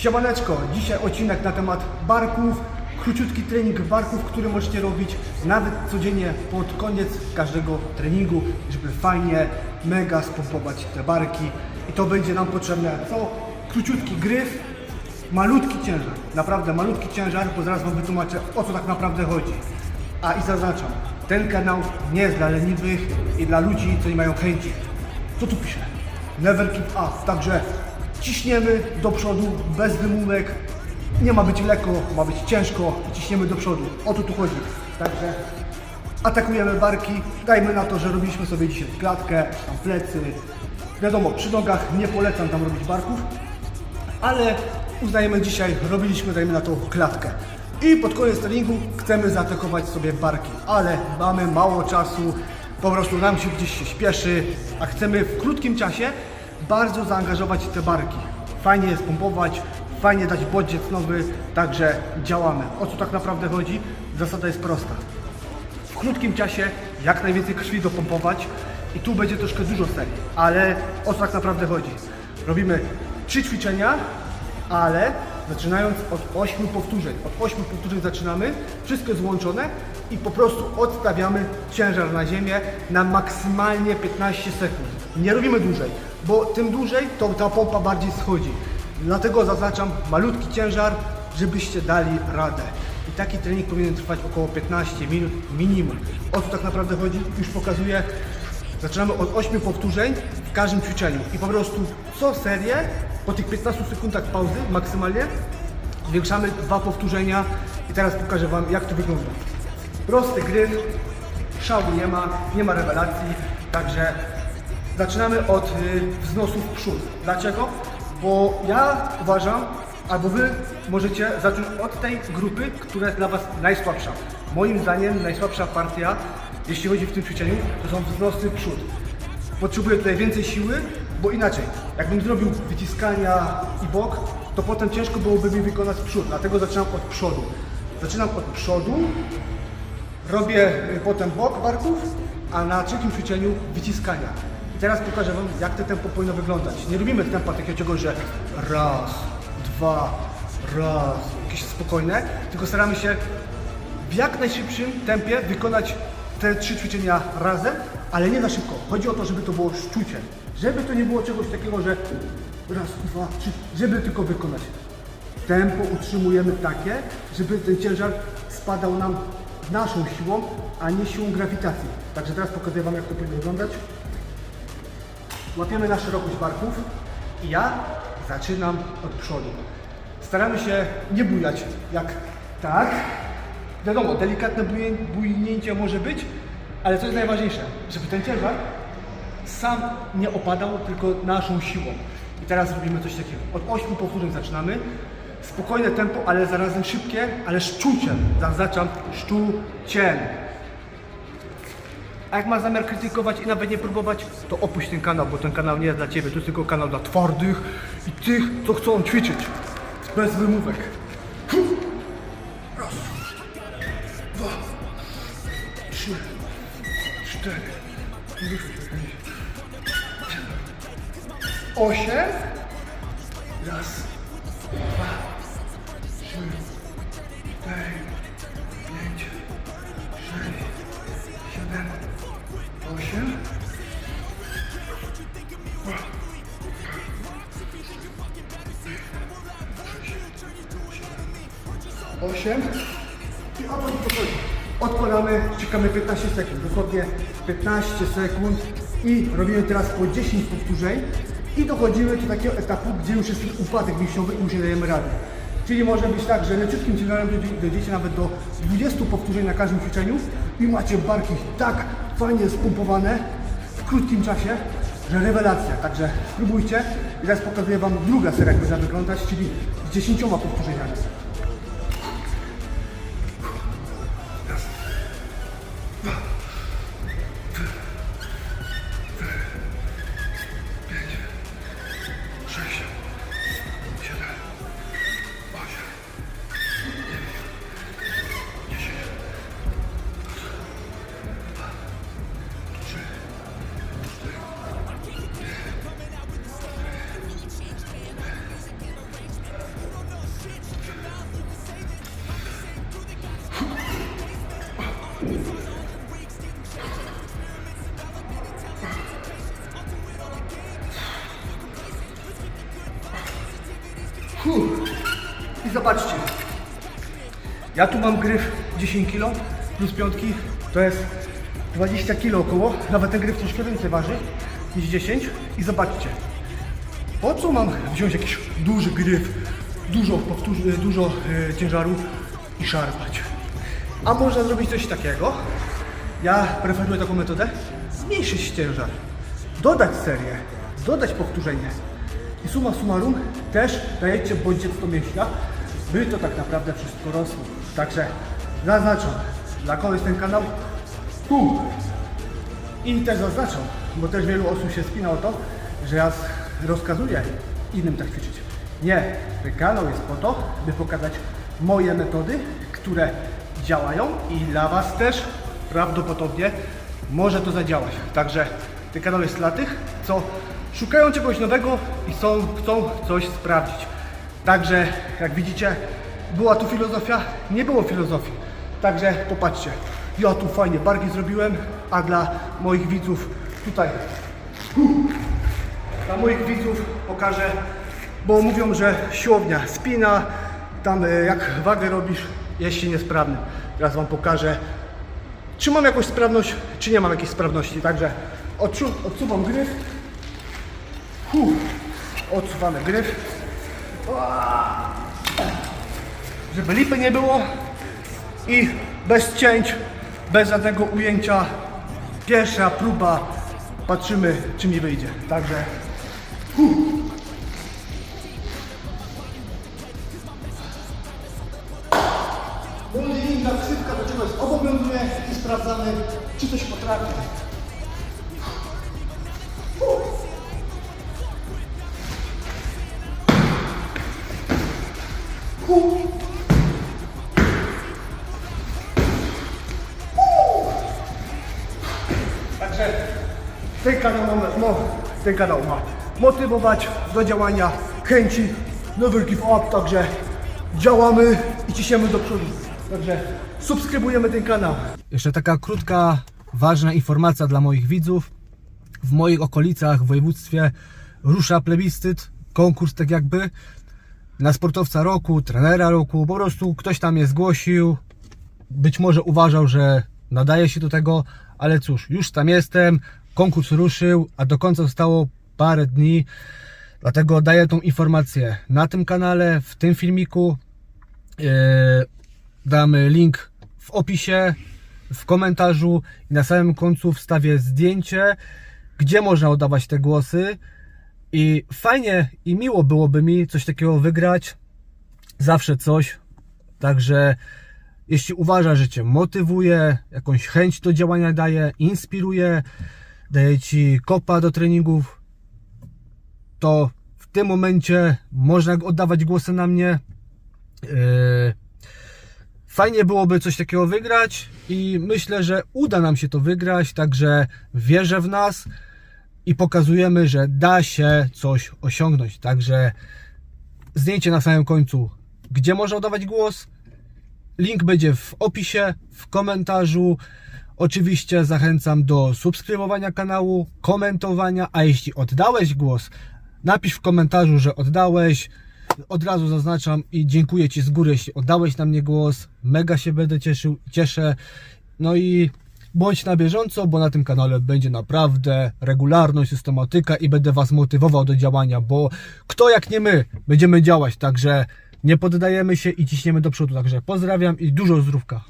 Siemaneczko, dzisiaj odcinek na temat barków, króciutki trening barków, który możecie robić nawet codziennie pod koniec każdego treningu, żeby fajnie, mega spompować te barki i to będzie nam potrzebne co? Króciutki gryf, malutki ciężar, naprawdę malutki ciężar, bo zaraz Wam wytłumaczę o co tak naprawdę chodzi. A i zaznaczam, ten kanał nie jest dla leniwych i dla ludzi, co nie mają chęci. Co tu pisze? Never give up. Także ciśniemy do przodu, bez wymówek. Nie ma być lekko, ma być ciężko ciśniemy do przodu. O to tu chodzi. Także atakujemy barki. Dajmy na to, że robiliśmy sobie dzisiaj klatkę, tam plecy. Wiadomo, przy nogach nie polecam tam robić barków, ale uznajemy dzisiaj, robiliśmy, dajmy na to klatkę. I pod koniec treningu chcemy zaatakować sobie barki, ale mamy mało czasu, po prostu nam się gdzieś się śpieszy, a chcemy w krótkim czasie bardzo zaangażować te barki. Fajnie je spompować, fajnie dać bodziec nowy, także działamy. O co tak naprawdę chodzi? Zasada jest prosta w krótkim czasie jak najwięcej krwi dopompować i tu będzie troszkę dużo serii, ale o co tak naprawdę chodzi? Robimy trzy ćwiczenia, ale zaczynając od 8 powtórzeń. Od 8 powtórzeń zaczynamy, wszystko jest złączone i po prostu odstawiamy ciężar na ziemię na maksymalnie 15 sekund. Nie robimy dłużej, bo tym dłużej to ta pompa bardziej schodzi. Dlatego zaznaczam malutki ciężar, żebyście dali radę. I taki trening powinien trwać około 15 minut minimum. O co tak naprawdę chodzi? Już pokazuję. Zaczynamy od 8 powtórzeń w każdym ćwiczeniu. I po prostu co serię, po tych 15 sekundach pauzy maksymalnie, zwiększamy dwa powtórzenia. I teraz pokażę Wam jak to wygląda. Prosty gryf, szału nie ma, nie ma rewelacji. Także zaczynamy od y, wznosów w przód. Dlaczego? Bo ja uważam, albo wy możecie zacząć od tej grupy, która jest dla was najsłabsza. Moim zdaniem najsłabsza partia, jeśli chodzi w tym ćwiczeniu, to są wznosy w przód. Potrzebuję tutaj więcej siły, bo inaczej, jakbym zrobił wyciskania i bok, to potem ciężko byłoby mi wykonać przód, dlatego zaczynam od przodu. Zaczynam od przodu, Robię y, potem bok barków, a na trzecim ćwiczeniu wyciskania. I teraz pokażę Wam, jak to tempo powinno wyglądać. Nie robimy tempa takiego, że raz, dwa, raz, jakieś spokojne, tylko staramy się w jak najszybszym tempie wykonać te trzy ćwiczenia razem, ale nie za szybko. Chodzi o to, żeby to było szczucie. Żeby to nie było czegoś takiego, że raz, dwa, trzy, żeby tylko wykonać. Tempo utrzymujemy takie, żeby ten ciężar spadał nam naszą siłą, a nie siłą grawitacji. Także teraz pokazuję Wam, jak to powinno wyglądać. Łapiemy na szerokość barków i ja zaczynam od przodu. Staramy się nie bujać jak tak. Wiadomo, delikatne bujnięcie może być, ale co jest najważniejsze, żeby ten ciężar sam nie opadał, tylko naszą siłą. I teraz robimy coś takiego. Od 8 powtórzeń zaczynamy. Spokojne tempo, ale zarazem szybkie, ale szczuciem. Zaznaczam szczuciem. A jak masz zamiar krytykować i nawet nie próbować, to opuść ten kanał, bo ten kanał nie jest dla Ciebie. To jest tylko kanał dla twardych i tych, co chcą ćwiczyć. Bez wymówek. Raz, dwa, trzy, cztery, pięć, osiem. Raz, 8 i obok podchodzi. Odpalamy, czekamy 15 sekund, dokładnie 15 sekund i robimy teraz po 10 powtórzeń i dochodzimy do takiego etapu, gdzie już jest upadek mięśniowy i już nie dajemy rady. Czyli może być tak, że leciutkim ciężarem dojdziecie nawet do 20 powtórzeń na każdym ćwiczeniu i macie barki tak fajnie spompowane w krótkim czasie, że rewelacja. Także spróbujcie. I teraz pokazuję Wam druga seria, jak będzie wyglądać, czyli z 10 powtórzeniami. Ja tu mam gryf 10 kg plus piątki, to jest 20 kg około. Nawet ten gryf troszkę więcej waży niż 10. I zobaczcie, po co mam wziąć jakiś duży gryf, dużo, dużo e, ciężaru i szarpać? A można zrobić coś takiego. Ja preferuję taką metodę. Zmniejszyć ciężar, dodać serię, dodać powtórzenie. I suma summarum też dajecie bodziec do mięśnia, by to tak naprawdę wszystko rosło. Także zaznaczam, dla kogo jest ten kanał, tu. I też zaznaczam, bo też wielu osób się spina o to, że ja rozkazuję innym tak ćwiczyć. Nie, ten kanał jest po to, by pokazać moje metody, które działają i dla Was też prawdopodobnie może to zadziałać. Także ten kanał jest dla tych, co szukają czegoś nowego i są, chcą coś sprawdzić. Także jak widzicie, była tu filozofia, nie było filozofii. Także popatrzcie, ja tu fajnie barki zrobiłem, a dla moich widzów tutaj, dla moich widzów pokażę, bo mówią, że siłownia spina, tam e, jak wagę robisz, się niesprawny. Teraz Wam pokażę, czy mam jakąś sprawność, czy nie mam jakiejś sprawności. Także odsuwam gryf, Huh. odsuwamy gryf, żeby lipy nie było i bez cięć, bez żadnego ujęcia. Pierwsza próba, patrzymy czy mi wyjdzie. Także huh. Będzie inna ksywka, do czego jest obowiązuje i sprawdzamy, czy coś potrafi. Huh. Także ten kanał, ma, no, ten kanał ma motywować do działania, chęci, never give up, także działamy i ciśniemy do przodu. Także subskrybujemy ten kanał. Jeszcze taka krótka, ważna informacja dla moich widzów. W moich okolicach, w województwie rusza plebiscyt, konkurs tak jakby na sportowca roku, trenera roku, po prostu ktoś tam je zgłosił, być może uważał, że nadaje się do tego, ale cóż, już tam jestem, konkurs ruszył, a do końca zostało parę dni, dlatego daję tą informację na tym kanale, w tym filmiku. Yy, damy link w opisie, w komentarzu i na samym końcu wstawię zdjęcie, gdzie można oddawać te głosy. I fajnie i miło byłoby mi coś takiego wygrać. Zawsze coś. Także jeśli uważa, że Cię motywuje, jakąś chęć do działania daje, inspiruje, daje Ci kopa do treningów, to w tym momencie można oddawać głosy na mnie. Yy, Fajnie byłoby coś takiego wygrać i myślę, że uda nam się to wygrać, także wierzę w nas i pokazujemy, że da się coś osiągnąć. Także zdjęcie na samym końcu, gdzie można oddawać głos. Link będzie w opisie, w komentarzu. Oczywiście zachęcam do subskrybowania kanału, komentowania, a jeśli oddałeś głos, napisz w komentarzu, że oddałeś. Od razu zaznaczam i dziękuję Ci z góry, jeśli oddałeś na mnie głos. Mega się będę cieszył, cieszę. No i bądź na bieżąco, bo na tym kanale będzie naprawdę regularność, systematyka i będę Was motywował do działania, bo kto jak nie my będziemy działać, także nie poddajemy się i ciśniemy do przodu. Także pozdrawiam i dużo zdrówka.